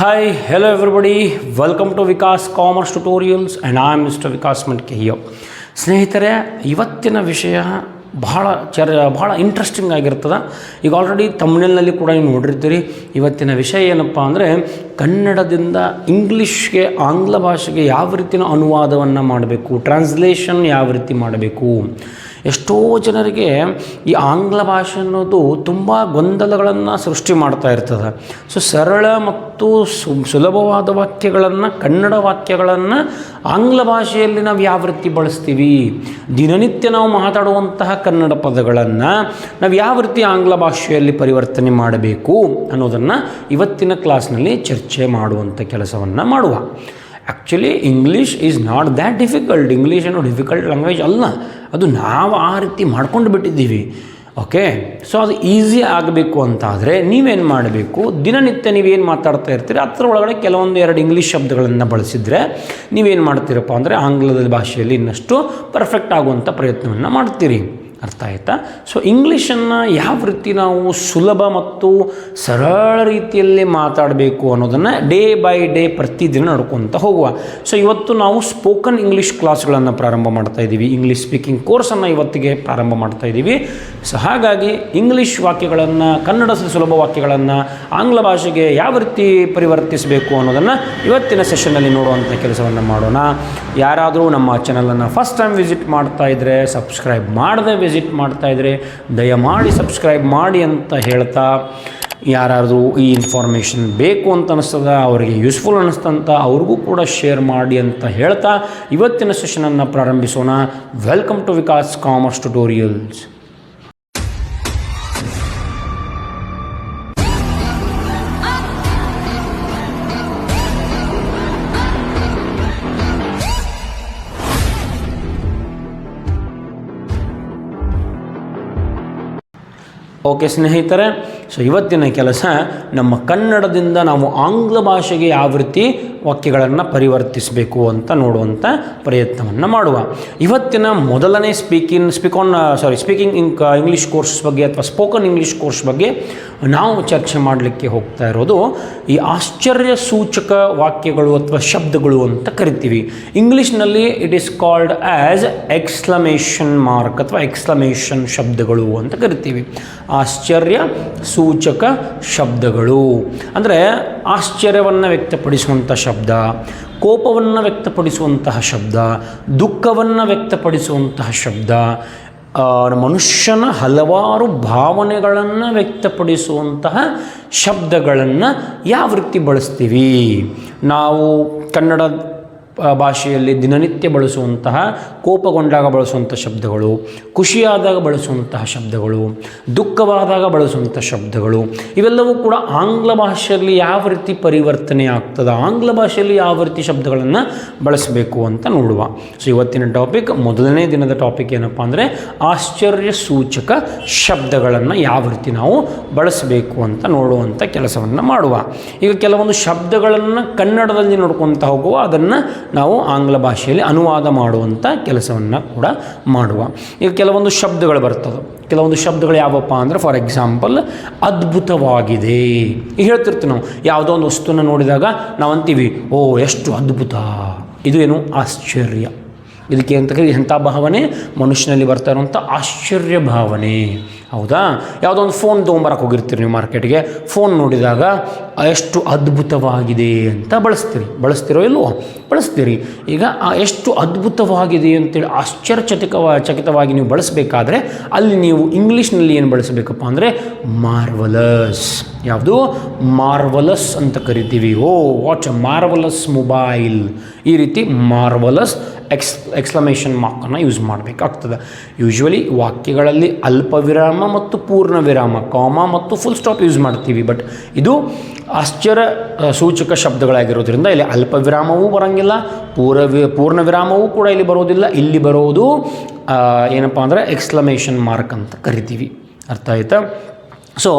Hi, hello everybody. Welcome to Vikas Commerce Tutorials and I am Mr. Vikas Manke here. ಸ್ನೇಹಿತರೆ ಇವತ್ತಿನ ವಿಷಯ ಬಹಳ ಚರ್ ಬಹಳ ಇಂಟ್ರೆಸ್ಟಿಂಗ್ ಆಗಿರ್ತದೆ ಈಗ ಆಲ್ರೆಡಿ ತಮಿಳಿನಲ್ಲಿ ಕೂಡ ನೀವು ನೋಡಿರ್ತೀರಿ ಇವತ್ತಿನ ವಿಷಯ ಏನಪ್ಪ ಅಂದರೆ ಕನ್ನಡದಿಂದ ಇಂಗ್ಲೀಷ್ಗೆ ಆಂಗ್ಲ ಭಾಷೆಗೆ ಯಾವ ರೀತಿಯ ಅನುವಾದವನ್ನು ಮಾಡಬೇಕು ಟ್ರಾನ್ಸ್ಲೇಷನ್ ಯಾವ ರೀತಿ ಮಾಡಬೇಕು ಎಷ್ಟೋ ಜನರಿಗೆ ಈ ಆಂಗ್ಲ ಭಾಷೆ ಅನ್ನೋದು ತುಂಬ ಗೊಂದಲಗಳನ್ನು ಸೃಷ್ಟಿ ಮಾಡ್ತಾ ಇರ್ತದೆ. ಸೊ ಸರಳ ಮತ್ತು ಸು, ಸುಲಭವಾದ ವಾಕ್ಯಗಳನ್ನು, ಕನ್ನಡ ವಾಕ್ಯಗಳನ್ನು ಆಂಗ್ಲ ಭಾಷೆಯಲ್ಲಿ ನಾವು ಯಾವ ರೀತಿ ಬಳಸ್ತೀವಿ? ದಿನನಿತ್ಯ ನಾವು ಮಾತಾಡುವಂತಹ ಕನ್ನಡ ಪದಗಳನ್ನು ನಾವು ಯಾವ ರೀತಿ ಆಂಗ್ಲ ಭಾಷೆಯಲ್ಲಿ ಪರಿವರ್ತನೆ ಮಾಡಬೇಕು ಅನ್ನೋದನ್ನು ಇವತ್ತಿನ ಕ್ಲಾಸ್ನಲ್ಲಿ ಚರ್ಚೆ ಮಾಡುವಂಥ ಕೆಲಸವನ್ನು ಮಾಡುವ. Actually English is not that difficult English ಅನ್ನೋ ಡಿಫಿಕಲ್ಟ್ ಲ್ಯಾಂಗ್ವೇಜ್ ಅಲ್ಲ. ಅದು ನಾವು ಆ ರೀತಿ ಮಾಡ್ಕೊಂಡು ಬಿಟ್ಟಿದ್ದೀವಿ. ಓಕೆ ಸೊ ಅದು ಈಸಿ ಆಗಬೇಕು ಅಂತಾದರೆ ನೀವೇನು ಮಾಡಬೇಕು? ದಿನನಿತ್ಯ ನೀವೇನು ಮಾತಾಡ್ತಾ ಇರ್ತೀರಿ? ಅದರ ಒಳಗಡೆ ಕೆಲವೊಂದು ಎರಡು ಇಂಗ್ಲೀಷ್ ಶಬ್ದಗಳನ್ನು ಬಳಸಿದರೆ ನೀವೇನು ಮಾಡ್ತೀರಪ್ಪ ಅಂದರೆ ಆಂಗ್ಲದ ಭಾಷೆಯಲ್ಲಿ ಇನ್ನಷ್ಟು ಪರ್ಫೆಕ್ಟ್ ಆಗುವಂಥ ಪ್ರಯತ್ನವನ್ನು ಮಾಡ್ತೀರಿ. ಅರ್ಥ ಆಯಿತಾ? ಸೊ ಇಂಗ್ಲೀಷನ್ನು ಯಾವ ರೀತಿ ನಾವು ಸುಲಭ ಮತ್ತು ಸರಳ ರೀತಿಯಲ್ಲಿ ಮಾತಾಡಬೇಕು ಅನ್ನೋದನ್ನು ಡೇ ಬೈ ಡೇ ಪ್ರತಿದಿನ ನಡ್ಕೊತ ಹೋಗುವ. ಸೊ ಇವತ್ತು ನಾವು ಸ್ಪೋಕನ್ ಇಂಗ್ಲೀಷ್ ಕ್ಲಾಸ್ಗಳನ್ನು ಪ್ರಾರಂಭ ಮಾಡ್ತಾ ಇದ್ದೀವಿ ಇಂಗ್ಲೀಷ್ ಸ್ಪೀಕಿಂಗ್ ಕೋರ್ಸನ್ನು ಇವತ್ತಿಗೆ ಪ್ರಾರಂಭ ಮಾಡ್ತಾ ಇದ್ದೀವಿ ಸೊ ಹಾಗಾಗಿ ಇಂಗ್ಲೀಷ್ ವಾಕ್ಯಗಳನ್ನು, ಕನ್ನಡ ಸುಲಭ ವಾಕ್ಯಗಳನ್ನು ಆಂಗ್ಲ ಭಾಷೆಗೆ ಯಾವ ರೀತಿ ಪರಿವರ್ತಿಸಬೇಕು ಅನ್ನೋದನ್ನು ಇವತ್ತಿನ ಸೆಷನ್ನಲ್ಲಿ ನೋಡುವಂಥ ಕೆಲಸವನ್ನು ಮಾಡೋಣ. ಯಾರಾದರೂ ನಮ್ಮ ಚಾನಲನ್ನು ಫಸ್ಟ್ ಟೈಮ್ ವಿಸಿಟ್ ಮಾಡ್ತಾ ಇದ್ದರೆ ಸಬ್ಸ್ಕ್ರೈಬ್ ಮಾಡದೆ ವಿಸಿಟ್ ಮಾಡ್ತಾ ಇದ್ದರೆ ದಯಮಾಡಿ ಸಬ್ಸ್ಕ್ರೈಬ್ ಮಾಡಿ ಅಂತ ಹೇಳ್ತಾ, ಯಾರಾದರೂ ಈ ಇನ್ಫಾರ್ಮೇಷನ್ ಬೇಕು ಅಂತ ಅನಿಸ್ತದ, ಅವರಿಗೆ ಯೂಸ್ಫುಲ್ ಅನ್ನಿಸ್ತಂತ ಅವ್ರಿಗೂ ಕೂಡ ಶೇರ್ ಮಾಡಿ ಅಂತ ಹೇಳ್ತಾ, ಇವತ್ತಿನ ಸೆಷನನ್ನು ಪ್ರಾರಂಭಿಸೋಣ. Welcome to Vikas commerce tutorials okay ಸ್ನೇಹಿತರೆ ಸೊ ಇವತ್ತಿನ ಕೆಲಸ ನಮ್ಮ ಕನ್ನಡದಿಂದ ನಾವು ಆಂಗ್ಲ ಭಾಷೆಗೆ ಯಾವ ರೀತಿ ವಾಕ್ಯಗಳನ್ನು ಪರಿವರ್ತಿಸಬೇಕು ಅಂತ ನೋಡುವಂಥ ಪ್ರಯತ್ನವನ್ನು ಮಾಡುವ. ಇವತ್ತಿನ ಮೊದಲನೇ speaking spoken sorry speaking in English course ಬಗ್ಗೆ ಅಥವಾ ಸ್ಪೋಕನ್ ಇಂಗ್ಲೀಷ್ ಕೋರ್ಸ್ ಬಗ್ಗೆ ನಾವು ಚರ್ಚೆ ಮಾಡಲಿಕ್ಕೆ ಹೋಗ್ತಾ ಇರೋದು ಈ ಆಶ್ಚರ್ಯ ಸೂಚಕ ವಾಕ್ಯಗಳು ಅಥವಾ ಶಬ್ದಗಳು ಅಂತ ಕರಿತೀವಿ. ಇಂಗ್ಲೀಷ್ನಲ್ಲಿ it is called as exclamation mark ಅಥವಾ ಎಕ್ಸ್ಲಮೇಷನ್ ಶಬ್ದಗಳು ಅಂತ ಕರಿತೀವಿ. ಆಶ್ಚರ್ಯ ಸೂಚಕ ಶಬ್ದಗಳು. ಅಂದರೆ ಆಶ್ಚರ್ಯವನ್ನು ವ್ಯಕ್ತಪಡಿಸುವಂಥ ಶಬ್ದ, ಕೋಪವನ್ನು ವ್ಯಕ್ತಪಡಿಸುವಂತಹ ಶಬ್ದ, ದುಃಖವನ್ನು ವ್ಯಕ್ತಪಡಿಸುವಂತಹ ಶಬ್ದ ಮನುಷ್ಯನ ಹಲವಾರು ಭಾವನೆಗಳನ್ನು ವ್ಯಕ್ತಪಡಿಸುವಂತಹ ಶಬ್ದಗಳನ್ನು ಯಾವ ರೀತಿ ಬಳಸ್ತೀವಿ? ನಾವು ಕನ್ನಡ ಭಾಷೆಯಲ್ಲಿ ದಿನನಿತ್ಯ ಬಳಸುವಂತಹ ಕೋಪಗೊಂಡಾಗ ಬಳಸುವಂಥ ಶಬ್ದಗಳು, ಖುಷಿಯಾದಾಗ ಬಳಸುವಂತಹ ಶಬ್ದಗಳು, ದುಃಖವಾದಾಗ ಬಳಸುವಂಥ ಶಬ್ದಗಳು, ಇವೆಲ್ಲವೂ ಕೂಡ ಆಂಗ್ಲ ಭಾಷೆಯಲ್ಲಿ ಯಾವ ರೀತಿ ಪರಿವರ್ತನೆ ಆಗ್ತದೆ ಆಂಗ್ಲ ಭಾಷೆಯಲ್ಲಿ ಯಾವ ರೀತಿ ಶಬ್ದಗಳನ್ನು ಬಳಸಬೇಕು ಅಂತ ನೋಡುವ. ಸೊ ಇವತ್ತಿನ ಟಾಪಿಕ್ ಮೊದಲನೇ ದಿನದ ಟಾಪಿಕ್ ಏನಪ್ಪ ಅಂದರೆ ಆಶ್ಚರ್ಯ ಸೂಚಕ ಶಬ್ದಗಳನ್ನು ಯಾವ ರೀತಿ ನಾವು ಬಳಸಬೇಕು ಅಂತ ನೋಡುವಂಥ ಕೆಲಸವನ್ನು ಮಾಡುವ. ಈಗ ಕೆಲವೊಂದು ಶಬ್ದಗಳನ್ನು ಕನ್ನಡದಲ್ಲಿ ನೋಡ್ಕೊತಾ ಹೋಗುವ, ಅದನ್ನು ನಾವು ಆಂಗ್ಲ ಭಾಷೆಯಲ್ಲಿ ಅನುವಾದ ಮಾಡುವಂಥ ಕೆಲಸವನ್ನು ಕೂಡ ಮಾಡುವ. ಈಗ ಕೆಲವೊಂದು ಶಬ್ದಗಳು ಬರ್ತದೆ ಕೆಲವೊಂದು ಶಬ್ದಗಳು ಯಾವಪ್ಪ ಅಂದರೆ ಫಾರ್ ಎಕ್ಸಾಂಪಲ್ ಅದ್ಭುತವಾಗಿದೆ. ಈಗ ಹೇಳ್ತಿರ್ತೀವಿ ನಾವು, ಯಾವುದೋ ಒಂದು ವಸ್ತುವನ್ನು ನೋಡಿದಾಗ ನಾವು ಅಂತೀವಿ ಓ, ಎಷ್ಟು ಅದ್ಭುತ. ಇದು ಏನು ಆಶ್ಚರ್ಯ. ಇದಕ್ಕೆ ಅಂತ ಕರಿ ಎಂಥ ಭಾವನೆ ಮನುಷ್ಯನಲ್ಲಿ ಬರ್ತಾ ಇರುವಂಥ ಆಶ್ಚರ್ಯ ಭಾವನೆ. ಹೌದಾ? ಯಾವುದೋ ಒಂದು ಫೋನ್ ತೊಗೊಂಬರಕ್ಕೆ ಹೋಗಿರ್ತೀರಿ ನೀವು ಮಾರ್ಕೆಟ್ಗೆ ಫೋನ್ ನೋಡಿದಾಗ ಎಷ್ಟು ಅದ್ಭುತವಾಗಿದೆ ಅಂತ ಬಳಸ್ತೀರಿ. ಬಳಸ್ತಿರೋ ಇಲ್ವೋ? ಬಳಸ್ತೀರಿ. ಈಗ ಎಷ್ಟು ಅದ್ಭುತವಾಗಿದೆ ಅಂತೇಳಿ ಆಶ್ಚರ್ಯಚಕಿತವ ಚಕಿತವಾಗಿ ನೀವು ಬಳಸಬೇಕಾದ್ರೆ ಅಲ್ಲಿ ನೀವು ಇಂಗ್ಲೀಷ್ನಲ್ಲಿ ಏನು ಬಳಸಬೇಕಪ್ಪ ಅಂದರೆ ಮಾರ್ವಲಸ್ ಯಾವುದು? ಮಾರ್ವಲಸ್ ಅಂತ ಕರಿತೀವಿ. ಓ ವಾಚ್ ಮಾರ್ವಲಸ್ ಮೊಬೈಲ್ ಈ ರೀತಿ ಮಾರ್ವಲಸ್ ಎಕ್ಸ್ ಎಕ್ಸ್ಲಮೇಷನ್ ಮಾರ್ಕನ್ನು ಯೂಸ್ ಮಾಡಬೇಕಾಗ್ತದೆ. ಯೂಶ್ವಲಿ ವಾಕ್ಯಗಳಲ್ಲಿ ಅಲ್ಪ ವಿರಾಮ ಮತ್ತು ಪೂರ್ಣ ವಿರಾಮ ಕಾಮ ಮತ್ತು ಫುಲ್ ಸ್ಟಾಪ್ ಯೂಸ್ ಮಾಡ್ತೀವಿ. ಬಟ್ ಇದು ಆಶ್ಚರ್ಯ ಸೂಚಕ ಶಬ್ದಗಳಾಗಿರೋದ್ರಿಂದ ಇಲ್ಲಿ ಅಲ್ಪ ವಿರಾಮವೂ ಬರೋಂಗಿಲ್ಲ ಪೂರ್ವ ಪೂರ್ಣ ವಿರಾಮವೂ ಕೂಡ ಇಲ್ಲಿ ಬರೋದಿಲ್ಲ. ಇಲ್ಲಿ ಬರೋದು ಏನಪ್ಪ ಅಂದರೆ ಎಕ್ಸ್ಲಮೇಷನ್ ಮಾರ್ಕ್ ಅಂತ ಕರಿತೀವಿ. ಅರ್ಥ ಆಯ್ತಾ? ಸೊ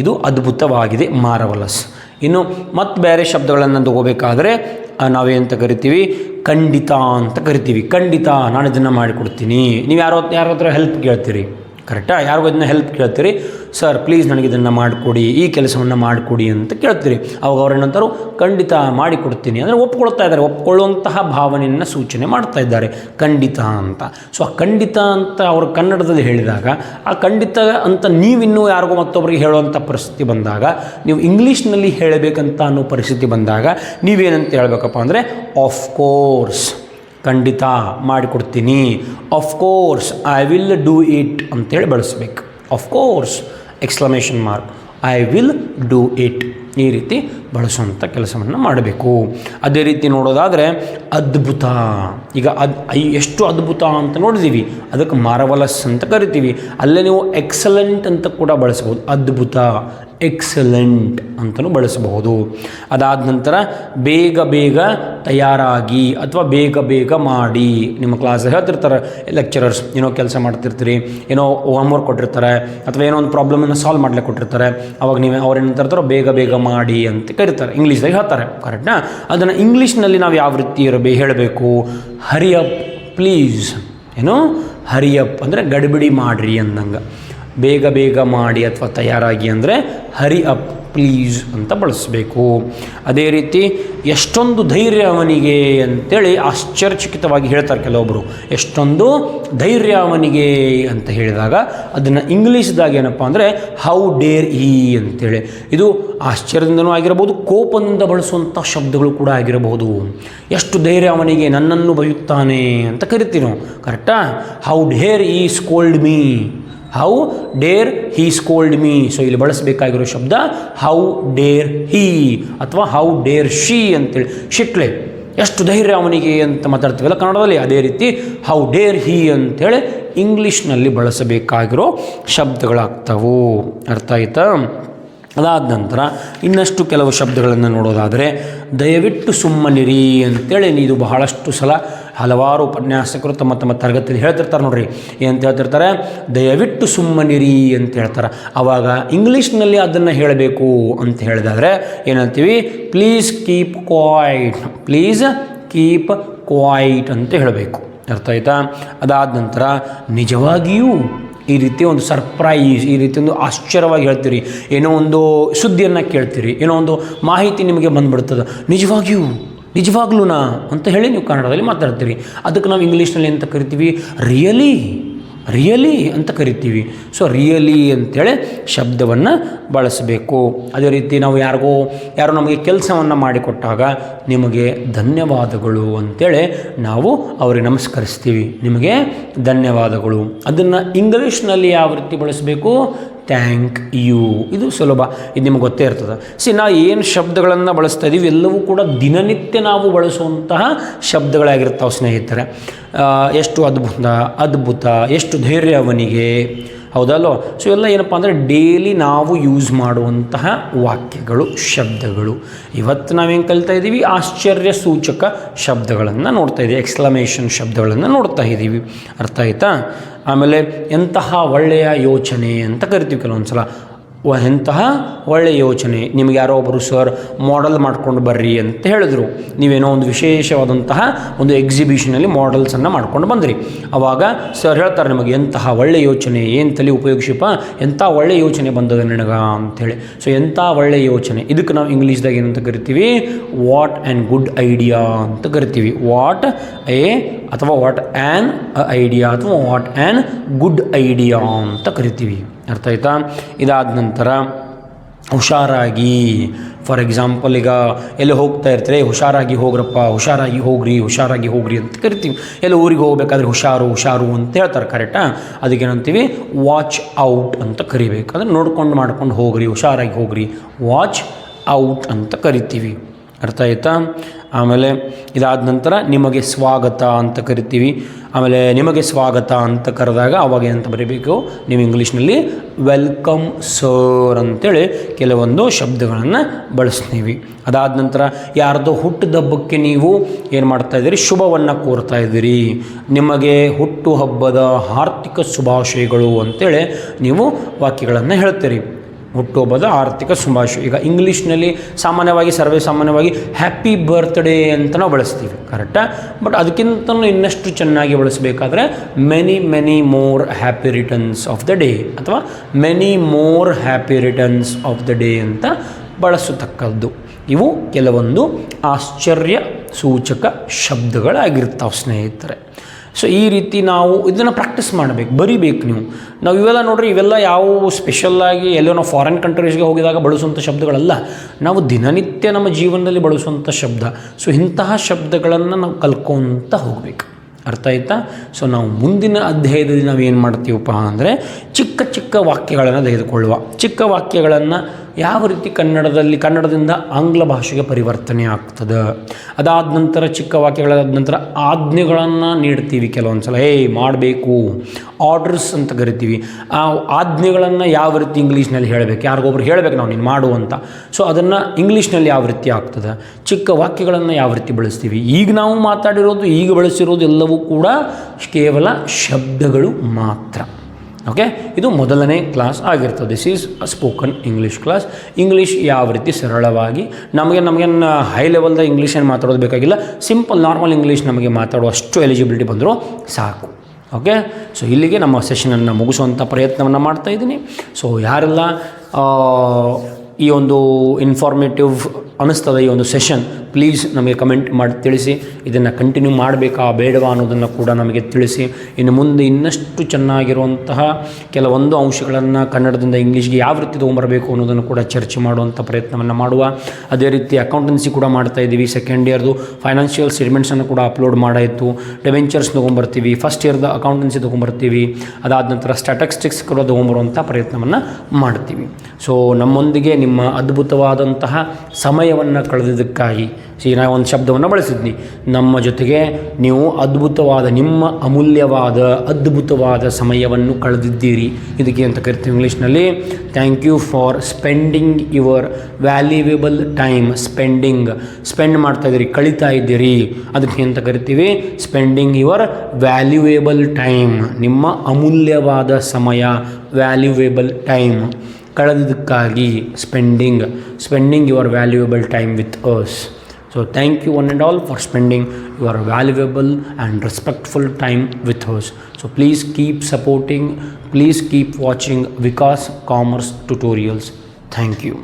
ಇದು ಅದ್ಭುತವಾಗಿದೆ ಮಾರವಲಸ್. ಇನ್ನು ಮತ್ತು ಬೇರೆ ಶಬ್ದಗಳನ್ನು ತಗೋಬೇಕಾದ್ರೆ ಆ, ನಾವೇಂತ ಕರಿತೀವಿ. ಖಂಡಿತ ಅಂತ ಕರಿತೀವಿ. ಖಂಡಿತ ನಾನು ಇದನ್ನು ಮಾಡಿಕೊಡ್ತೀನಿ. ನೀವು ಯಾರೋ ಯಾರ ಹತ್ರ ಹೆಲ್ಪ್ ಕೇಳ್ತೀರಿ? ಕರೆಕ್ಟಾ ಯಾರಿಗೂ ಇದನ್ನ ಹೆಲ್ಪ್ ಕೇಳ್ತೀರಿ ಸರ್ ಪ್ಲೀಸ್ ನನಗೆ ಇದನ್ನು ಮಾಡಿಕೊಡಿ, ಈ ಕೆಲಸವನ್ನು ಮಾಡಿಕೊಡಿ ಅಂತ ಕೇಳ್ತೀರಿ. ಅವಾಗ ಅವ್ರು ಏನಂತಾರು, ಖಂಡಿತ ಮಾಡಿಕೊಡ್ತೀನಿ ಅಂದರೆ ಒಪ್ಕೊಳ್ತಾ ಇದ್ದಾರೆ. ಒಪ್ಕೊಳ್ಳುವಂತಹ ಭಾವನೆಯನ್ನು ಸೂಚನೆ ಮಾಡ್ತಾ ಇದ್ದಾರೆ. ಖಂಡಿತ ಅಂತ. ಸೊ ಆ ಖಂಡಿತ ಅಂತ ಅವರು ಕನ್ನಡದಲ್ಲಿ ಹೇಳಿದಾಗ, ಆ ಖಂಡಿತ ಅಂತ ನೀವಿನ್ನೂ ಯಾರಿಗೂ ಮತ್ತೊಬ್ಬರಿಗೆ ಹೇಳುವಂಥ ಪರಿಸ್ಥಿತಿ ಬಂದಾಗ, ನೀವು ಇಂಗ್ಲೀಷ್ನಲ್ಲಿ ಹೇಳಬೇಕಂತ ಅನ್ನೋ ಪರಿಸ್ಥಿತಿ ಬಂದಾಗ, ನೀವೇನಂತ ಹೇಳಬೇಕಪ್ಪ ಅಂದರೆ ಆಫ್ ಕೋರ್ಸ್ ಖಂಡಿತ ಮಾಡಿಕೊಡ್ತೀನಿ. Course I will do it ಅಂತೇಳಿ ಬಳಸಬೇಕು. Course exclamation mark I will do it ಈ ರೀತಿ ಬಳಸುವಂಥ ಕೆಲಸವನ್ನು ಮಾಡಬೇಕು. ಅದೇ ರೀತಿ ನೋಡೋದಾದರೆ ಅದ್ಭುತ. ಈಗ ಅದ್ ಎಷ್ಟು ಅದ್ಭುತ ಅಂತ ನೋಡಿದ್ದೀವಿ ಅದಕ್ಕೆ ಮಾರವಲಸ್ ಅಂತ ಕರಿತೀವಿ. ಅಲ್ಲೇ ನೀವು ಎಕ್ಸಲೆಂಟ್ ಅಂತ ಕೂಡ ಬಳಸ್ಬೋದು. ಅದ್ಭುತ. ಎಕ್ಸಲೆಂಟ್ ಅಂತಲೂ ಬಳಸಬಹುದು. ಅದಾದ ನಂತರ ಬೇಗ ಬೇಗ ತಯಾರಾಗಿ ಅಥವಾ ಬೇಗ ಬೇಗ ಮಾಡಿ. ನಿಮ್ಮ ಕ್ಲಾಸ್ ಹೇಳ್ತಿರ್ತಾರೆ ಲೆಕ್ಚರರ್ಸ್ ಏನೋ ಕೆಲಸ ಮಾಡ್ತಿರ್ತೀರಿ, ಏನೋ ಹೋಮ್ವರ್ಕ್ ಕೊಟ್ಟಿರ್ತಾರೆ, ಅಥವಾ ಏನೋ ಒಂದು ಪ್ರಾಬ್ಲಮನ್ನು ಸಾಲ್ವ್ ಮಾಡ್ಲಿಕ್ಕೆ ಕೊಟ್ಟಿರ್ತಾರೆ. ಅವಾಗ ನೀವು ಅವ್ರು ತರ್ತಾರೋ ಬೇಗ ಬೇಗ ಮಾಡಿ ಅಂತ ಕರೀತಾರೆ. ಇಂಗ್ಲೀಷ್ದಾಗ ಹೇಳ್ತಾರೆ ಕರೆಕ್ಟ್ನಾ ಅದನ್ನು ಇಂಗ್ಲೀಷ್ನಲ್ಲಿ ನಾವು ಯಾವ ರೀತಿ ಇರಬೇಕು ಹೇಳಬೇಕು? ಹರಿಯಪ್ ಪ್ಲೀಸ್ ಏನು? ಹರಿಯಪ್ ಅಂದರೆ ಗಡಿಬಿಡಿ ಮಾಡ್ರಿ ಅಂದಂಗೆ. ಬೇಗ ಬೇಗ ಮಾಡಿ ಅಥವಾ ತಯಾರಾಗಿ ಅಂದರೆ ಹರಿ ಅಪ್ ಪ್ಲೀಸ್ ಅಂತ ಬಳಸಬೇಕು. ಅದೇ ರೀತಿ ಎಷ್ಟೊಂದು ಧೈರ್ಯ ಅವನಿಗೆ ಅಂತೇಳಿ ಆಶ್ಚರ್ಯಚಕಿತವಾಗಿ ಹೇಳ್ತಾರೆ ಕೆಲವೊಬ್ಬರು ಎಷ್ಟೊಂದು ಧೈರ್ಯ ಅವನಿಗೆ ಅಂತ ಹೇಳಿದಾಗ ಅದನ್ನು ಇಂಗ್ಲೀಷ್ದಾಗ ಏನಪ್ಪ ಅಂದರೆ ಹೌ ಡೇರ್ ಈ ಅಂತೇಳಿ. ಇದು ಆಶ್ಚರ್ಯದಿಂದನೂ ಆಗಿರಬಹುದು, ಕೋಪದಿಂದ ಬಳಸುವಂಥ ಶಬ್ದಗಳು ಕೂಡ ಆಗಿರಬಹುದು. ಎಷ್ಟು ಧೈರ್ಯ ಅವನಿಗೆ, ನನ್ನನ್ನು ಬಯುತ್ತಾನೆ ಅಂತ ಕರಿತೀವಿ ನಾವು. ಕರೆಕ್ಟಾ how dare he scold me how dare he scold me so ಇಲ್ಲಿ ಬಳಸಬೇಕಾಗಿರೋ ಶಬ್ದ ಹೌ ಡೇರ್ ಹೀ ಅಥವಾ ಹೌ ಡೇರ್ ಶೀ ಅಂತೇಳಿ. ಶಿಟ್ಲೆ ಎಷ್ಟು ಧೈರ್ಯ ಅವನಿಗೆ ಅಂತ ಮಾತಾಡ್ತೀವಲ್ಲ ಕನ್ನಡದಲ್ಲಿ? ಅದೇ ರೀತಿ ಹೌ ಡೇರ್ ಹಿ ಅಂತೇಳಿ ಇಂಗ್ಲೀಷ್ನಲ್ಲಿ ಬಳಸಬೇಕಾಗಿರೋ ಶಬ್ದಗಳಾಗ್ತವು. ಅರ್ಥ ಆಯ್ತಾ? ಅದಾದ ನಂತರ ಇನ್ನಷ್ಟು ಕೆಲವು ಶಬ್ದಗಳನ್ನು ನೋಡೋದಾದರೆ, ದಯವಿಟ್ಟು ಸುಮ್ಮನಿರಿ ಅಂತೇಳಿ ಇದು ಬಹಳಷ್ಟು ಸಲ ಹಲವಾರು ಉಪನ್ಯಾಸಕರು ತಮ್ಮ ತಮ್ಮ ತರಗತಿಯಲ್ಲಿ ಹೇಳ್ತಿರ್ತಾರೆ ನೋಡ್ರಿ. ಏನಂತ ಹೇಳ್ತಿರ್ತಾರೆ? ದಯವಿಟ್ಟು ಸುಮ್ಮನಿರಿ ಅಂತ ಹೇಳ್ತಾರೆ. ಆವಾಗ ಇಂಗ್ಲೀಷ್ನಲ್ಲಿ ಅದನ್ನು ಹೇಳಬೇಕು ಅಂತ ಹೇಳಿದಾದರೆ ಏನಂತೀವಿ? Please keep quiet please keep quiet ಅಂತ ಹೇಳಬೇಕು. ಅರ್ಥ ಆಯ್ತಾ? ಅದಾದ ನಂತರ ನಿಜವಾಗಿಯೂ ಈ ರೀತಿ ಒಂದು ಸರ್ಪ್ರೈಸ್ ಈ ರೀತಿ ಒಂದು ಆಶ್ಚರ್ಯವಾಗಿ ಹೇಳ್ತೀರಿ. ಏನೋ ಒಂದು ಸುದ್ದಿಯನ್ನು ಕೇಳ್ತೀರಿ. ಏನೋ ಒಂದು ಮಾಹಿತಿ ನಿಮಗೆ ಬಂದ್ಬಿಡ್ತದೆ. ನಿಜವಾಗಿಯೂ ನಿಜವಾಗ್ಲೂನಾ ಅಂತ ಹೇಳಿ ನೀವು ಕನ್ನಡದಲ್ಲಿ ಮಾತಾಡ್ತೀರಿ. ಅದಕ್ಕೆ ನಾವು ಇಂಗ್ಲೀಷ್ನಲ್ಲಿ ಅಂತ ಕರಿತೀವಿ. ರಿಯಲಿ ರಿಯಲಿ ಅಂತ ಕರಿತೀವಿ. ಸೊ ರಿಯಲಿ ಅಂತೇಳಿ ಶಬ್ದವನ್ನು ಬಳಸಬೇಕು. ಅದೇ ರೀತಿ ನಾವು ಯಾರಿಗೋ, ಯಾರೋ ನಮಗೆ ಕೆಲಸವನ್ನು ಮಾಡಿಕೊಟ್ಟಾಗ ನಿಮಗೆ ಧನ್ಯವಾದಗಳು ಅಂತೇಳಿ ನಾವು ಅವರಿಗೆ ನಮಸ್ಕರಿಸ್ತೀವಿ. ನಿಮಗೆ ಧನ್ಯವಾದಗಳು. ಅದನ್ನು ಇಂಗ್ಲೀಷ್ನಲ್ಲಿ ಯಾವ ರೀತಿ ಬಳಸಬೇಕು? Thank you. ಇದು ಸುಲಭ. ಇದು ನಿಮ್ಗೆ ಗೊತ್ತೇ ಇರ್ತದೆ. ಸಿ ನಾವು ಏನು ಶಬ್ದಗಳನ್ನು ಬಳಸ್ತಾ ಇದ್ದೀವಿ ಎಲ್ಲವೂ ಕೂಡ ದಿನನಿತ್ಯ ನಾವು ಬಳಸುವಂತಹ ಶಬ್ದಗಳಾಗಿರ್ತಾವೆ ಸ್ನೇಹಿತರೆ. ಎಷ್ಟು ಅದ್ಭುತ ಅದ್ಭುತ, ಎಷ್ಟು ಧೈರ್ಯ ಅವನಿಗೆ. ಹೌದಲ್ಲೋ ಸೊ ಎಲ್ಲ ಏನಪ್ಪ ಅಂದರೆ ಡೈಲಿ ನಾವು ಯೂಸ್ ಮಾಡುವಂತಹ ವಾಕ್ಯಗಳು, ಶಬ್ದಗಳು. ಇವತ್ತು ನಾವೇನು ಕಲಿತಾ ಇದ್ದೀವಿ ಆಶ್ಚರ್ಯ ಸೂಚಕ ಶಬ್ದಗಳನ್ನು ನೋಡ್ತಾ ಇದ್ದೀವಿ ಎಕ್ಸ್ಕ್ಲಮೇಷನ್ ಶಬ್ದಗಳನ್ನು ನೋಡ್ತಾ ಇದ್ದೀವಿ ಅರ್ಥ ಆಯ್ತಾ? ಆಮೇಲೆ ಎಂತಹ ಒಳ್ಳೆಯ ಯೋಚನೆ ಅಂತ ಕರಿತೀವಿ ಕೆಲವೊಂದು ಸಲ ಎಂತಹ ಒಳ್ಳೆಯ ಯೋಚನೆ. ನಿಮಗೆ ಯಾರೋ ಒಬ್ಬರು ಸರ್ ಮಾಡೆಲ್ ಮಾಡ್ಕೊಂಡು ಬರ್ರಿ ಅಂತ ಹೇಳಿದ್ರು. ನೀವೇನೋ ಒಂದು ವಿಶೇಷವಾದಂತಹ ಒಂದು ಎಕ್ಸಿಬಿಷನಲ್ಲಿ ಮಾಡೆಲ್ಸನ್ನು ಮಾಡ್ಕೊಂಡು ಬಂದ್ರಿ. ಆವಾಗ ಸರ್, ಹೇಳ್ತಾರೆ ನಿಮಗೆ, ಎಂತಹ ಒಳ್ಳೆಯ ಯೋಚನೆ, ಏನು ತಲೆ ಉಪಯೋಗಿಸಪ್ಪ, ಎಂಥ ಒಳ್ಳೆಯ ಯೋಚನೆ ಬಂದದ ನಿನಗ? ಅಂಥೇಳಿ ಸೊ ಎಂಥ ಒಳ್ಳೆಯ ಯೋಚನೆ. ಇದಕ್ಕೆ ನಾವು ಇಂಗ್ಲೀಷ್ದಾಗ ಏನಂತ ಕರಿತೀವಿ? ವಾಟ್ ಆ್ಯಂಡ್ ಗುಡ್ ಐಡಿಯಾ ಅಂತ ಕರಿತೀವಿ. ವಾಟ್ ಎ ಅಥವಾ ವಾಟ್ ಆ್ಯನ್ ಐಡಿಯಾ ಅಥವಾ ವಾಟ್ ಆ್ಯನ್ ಗುಡ್ ಐಡಿಯಾ ಅಂತ ಕರಿತೀವಿ. ಅರ್ಥ ಆಯ್ತಾ? ಇದಾದ ನಂತರ ಹುಷಾರಾಗಿ ಫಾರ್ ಎಕ್ಸಾಂಪಲ್ ಈಗ ಎಲ್ಲಿ ಹೋಗ್ತಾ ಇರ್ತಾರೆ? ಹುಷಾರಾಗಿ ಹೋಗ್ರಪ್ಪ, ಹುಷಾರಾಗಿ ಹೋಗ್ರಿ ಹುಷಾರಾಗಿ ಹೋಗ್ರಿ ಅಂತ ಕರಿತೀವಿ. ಎಲ್ಲ ಊರಿಗೆ ಹೋಗ್ಬೇಕಾದ್ರೆ ಹುಷಾರು ಹುಷಾರು ಅಂತ ಹೇಳ್ತಾರೆ ಕರೆಕ್ಟಾ ಅದಕ್ಕೇನಂತೀವಿ ವಾಚ್ ಔಟ್ ಅಂತ ಕರಿಬೇಕು. ಅದನ್ನು ನೋಡ್ಕೊಂಡು ಮಾಡ್ಕೊಂಡು ಹೋಗ್ರಿ, ಹುಷಾರಾಗಿ ಹೋಗ್ರಿ. ವಾಚ್ ಔಟ್ ಅಂತ ಕರಿತೀವಿ. ಅರ್ಥ ಆಯ್ತಾ? ಆಮೇಲೆ ಇದಾದ ನಂತರ ನಿಮಗೆ ಸ್ವಾಗತ ಅಂತ ಕರಿತೀವಿ. ಆಮೇಲೆ ನಿಮಗೆ ಸ್ವಾಗತ ಅಂತ ಕರೆದಾಗ ಅವಾಗ ಏನಂತ ಬರೀಬೇಕು? ನೀವು ಇಂಗ್ಲೀಷ್ನಲ್ಲಿ ವೆಲ್ಕಮ್ ಸರ್ ಅಂತೇಳಿ ಕೆಲವೊಂದು ಶಬ್ದಗಳನ್ನು ಬಳಸ್ತೀವಿ. ಅದಾದ ನಂತರ ಯಾರ್ದೋ ಹುಟ್ಟುಹಬ್ಬಕ್ಕೆ ನೀವು ಏನು ಮಾಡ್ತಾ ಇದ್ದೀರಿ? ಶುಭವನ್ನು ಕೋರ್ತಾ ಇದ್ದೀರಿ. ನಿಮಗೆ ಹುಟ್ಟುಹಬ್ಬದ ಆರ್ಥಿಕ ಶುಭಾಶಯಗಳು ಅಂತೇಳಿ ನೀವು ವಾಕ್ಯಗಳನ್ನು ಹೇಳ್ತೀರಿ. ಹುಟ್ಟುಹಬ್ಬದ ಆರ್ಥಿಕ ಶುಭಾಶಯ ಈಗ ಇಂಗ್ಲೀಷ್ನಲ್ಲಿ ಸಾಮಾನ್ಯವಾಗಿ, ಸರ್ವೇ ಸಾಮಾನ್ಯವಾಗಿ ಹ್ಯಾಪಿ ಬರ್ತ್ಡೇ ಅಂತ ನಾವು ಬಳಸ್ತೀವಿ ಕರೆಕ್ಟಾ ಬಟ್ ಅದಕ್ಕಿಂತ ಇನ್ನಷ್ಟು ಚೆನ್ನಾಗಿ ಬಳಸಬೇಕಾದ್ರೆ many many more happy returns of the day ಅಥವಾ many more happy returns of the day ಅಂತ ಬಳಸತಕ್ಕದ್ದು. ಇವು ಕೆಲವೊಂದು ಆಶ್ಚರ್ಯ ಸೂಚಕ ಶಬ್ದಗಳಾಗಿರ್ತಾವೆ ಸ್ನೇಹಿತರೆ. ಸೊ ಈ ರೀತಿ ನಾವು ಇದನ್ನು ಪ್ರಾಕ್ಟೀಸ್ ಮಾಡಬೇಕು, ಬರಿಬೇಕು ನೀವು. ನಾವು ಇವೆಲ್ಲ ನೋಡ್ರಿ, ಇವೆಲ್ಲ ಯಾವ ಸ್ಪೆಷಲ್ಲಾಗಿ ಎಲ್ಲೋ ನಾವು ಫಾರಿನ್ ಕಂಟ್ರೀಸ್ಗೆ ಹೋಗಿದಾಗ ಬಳಸುವಂಥ ಶಬ್ದಗಳಲ್ಲ. ನಾವು ದಿನನಿತ್ಯ ನಮ್ಮ ಜೀವನದಲ್ಲಿ ಬಳಸುವಂಥ ಶಬ್ದ. ಸೊ ಇಂತಹ ಶಬ್ದಗಳನ್ನು ನಾವು ಕಲ್ಕೊತ ಹೋಗಬೇಕು. ಅರ್ಥ ಆಯ್ತಾ? ಸೊ ನಾವು ಮುಂದಿನ ಅಧ್ಯಾಯದಲ್ಲಿ ನಾವು ಏನು ಮಾಡ್ತೀವಪ್ಪ ಅಂದರೆ ಚಿಕ್ಕ ಚಿಕ್ಕ ವಾಕ್ಯಗಳನ್ನು ತೆಗೆದುಕೊಳ್ಳುವ. ಚಿಕ್ಕ ವಾಕ್ಯಗಳನ್ನು ಯಾವ ರೀತಿ ಕನ್ನಡದಲ್ಲಿ, ಕನ್ನಡದಿಂದ ಆಂಗ್ಲ ಭಾಷೆಗೆ ಪರಿವರ್ತನೆ ಆಗ್ತದೆ? ಅದಾದ ನಂತರ, ಚಿಕ್ಕ ವಾಕ್ಯಗಳಾದ ನಂತರ ಆಜ್ಞೆಗಳನ್ನು ನೀಡ್ತೀವಿ ಕೆಲವೊಂದು ಸಲ ಏಯ್, ಮಾಡಬೇಕು. ಆರ್ಡರ್ಸ್ ಅಂತ ಕರಿತೀವಿ. ಆ ಆಜ್ಞೆಗಳನ್ನು ಯಾವ ರೀತಿ ಇಂಗ್ಲೀಷ್ನಲ್ಲಿ ಹೇಳಬೇಕು? ಯಾರಿಗೊಬ್ರು ಹೇಳಬೇಕು, ನಾವು ನೀನು ಮಾಡು ಅಂತ. ಸೊ ಅದನ್ನು ಇಂಗ್ಲೀಷ್ನಲ್ಲಿ ಯಾವ ರೀತಿ ಆಗ್ತದೆ? ಚಿಕ್ಕ ವಾಕ್ಯಗಳನ್ನು ಯಾವ ರೀತಿ ಬಳಸ್ತೀವಿ? ಈಗ ನಾವು ಮಾತಾಡಿರೋದು, ಈಗ ಬಳಸಿರೋದು ಎಲ್ಲವೂ ಕೂಡ ಕೇವಲ ಶಬ್ದಗಳು ಮಾತ್ರ. ಓಕೆ ಇದು ಮೊದಲನೇ ಕ್ಲಾಸ್ ಆಗಿರ್ತದೆ. This is spoken English class English ಯಾವ ರೀತಿ ಸರಳವಾಗಿ ನಮಗೆ ನಮಗೇನು ಹೈ ಲೆವೆಲ್ದ ಇಂಗ್ಲೀಷ್ ಏನು ಮಾತಾಡೋದು ಬೇಕಾಗಿಲ್ಲ. ಸಿಂಪಲ್ ನಾರ್ಮಲ್ ಇಂಗ್ಲೀಷ್ ನಮಗೆ ಮಾತಾಡುವಷ್ಟು ಎಲಿಜಿಬಿಲಿಟಿ ಬಂದರೂ ಸಾಕು. ಓಕೆ ಸೊ ಇಲ್ಲಿಗೆ ನಮ್ಮ ಸೆಷನನ್ನು ಮುಗಿಸುವಂಥ ಪ್ರಯತ್ನವನ್ನು ಮಾಡ್ತಾ ಇದ್ದೀನಿ. ಸೊ ಯಾರೆಲ್ಲ ಈ ಒಂದು ಇನ್ಫಾರ್ಮೇಟಿವ್ ಅನ್ನಿಸ್ತದೆ ಈ ಒಂದು ಸೆಷನ್ ಪ್ಲೀಸ್ ನಮಗೆ ಕಮೆಂಟ್ ಮಾಡಿ, ತಿಳಿಸಿ. ಇದನ್ನು ಕಂಟಿನ್ಯೂ ಮಾಡಬೇಕಾ ಬೇಡವಾ ಅನ್ನೋದನ್ನು ಕೂಡ ನಮಗೆ ತಿಳಿಸಿ. ಇನ್ನು ಮುಂದೆ ಇನ್ನಷ್ಟು ಚೆನ್ನಾಗಿರುವಂತಹ ಕೆಲವೊಂದು ಅಂಶಗಳನ್ನು ಕನ್ನಡದಿಂದ ಇಂಗ್ಲೀಷ್ಗೆ ಯಾವ ರೀತಿ ತೊಗೊಂಬರಬೇಕು ಅನ್ನೋದನ್ನು ಕೂಡ ಚರ್ಚೆ ಮಾಡುವಂಥ ಪ್ರಯತ್ನವನ್ನು ಮಾಡುವ. ಅದೇ ರೀತಿ ಅಕೌಂಟೆನ್ಸಿ ಕೂಡ ಮಾಡ್ತಾ ಇದ್ದೀವಿ ಸೆಕೆಂಡ್ ಇಯರ್ದು ಫೈನಾನ್ಷಿಯಲ್ ಸ್ಟೇಟ್ಮೆಂಟ್ಸನ್ನು ಕೂಡ ಅಪ್ಲೋಡ್ ಮಾಡಾಯಿತು. ಡೆವೆಂಚರ್ಸ್ ತೊಗೊಂಬರ್ತೀವಿ. ಫಸ್ಟ್ ಇಯರ್ದ ಅಕೌಂಟೆನ್ಸಿ ತೊಗೊಂಬರ್ತೀವಿ. ಅದಾದ ನಂತರ ಸ್ಟಾಟಿಸ್ಟಿಕ್ಸ್ ಕೂಡ ತೊಗೊಂಬರುವಂಥ ಪ್ರಯತ್ನವನ್ನು ಮಾಡ್ತೀವಿ. ಸೊ ನಮ್ಮೊಂದಿಗೆ ನಿಮ್ಮ ಅದ್ಭುತವಾದಂತಹ ಸಮಯವನ್ನು ಕಳೆದಿದ್ದಕ್ಕಾಗಿ. ಸೀ ನಾ ಒಂದು ಶಬ್ದವನ್ನು ಬಳಸಿದ್ನಿ. ನಮ್ಮ ಜೊತೆಗೆ ನೀವು ಅದ್ಭುತವಾದ, ನಿಮ್ಮ ಅಮೂಲ್ಯವಾದ, ಅದ್ಭುತವಾದ ಸಮಯವನ್ನು ಕಳೆದಿದ್ದೀರಿ. ಇದಕ್ಕೆ ಅಂತ ಕರಿತೀವಿ ಇಂಗ್ಲೀಷ್ನಲ್ಲಿ. Thank you for spending your valuable time spending spend ಮಾಡ್ತಾ ಇದ್ದೀರಿ, ಕಳೀತಾ ಇದ್ದೀರಿ. ಅದಕ್ಕೆ ಅಂತ ಕರಿತೀವಿ ಸ್ಪೆಂಡಿಂಗ್ ಯುವರ್ ವ್ಯಾಲ್ಯೂಯೇಬಲ್ ಟೈಮ್ ನಿಮ್ಮ ಅಮೂಲ್ಯವಾದ ಸಮಯ valuable time ಕಳೆದಿದ್ದಕ್ಕಾಗಿ spending spending your valuable time with us so thank you one and all for spending your valuable and respectful time with us so please keep supporting please keep watching Vikas commerce tutorials thank you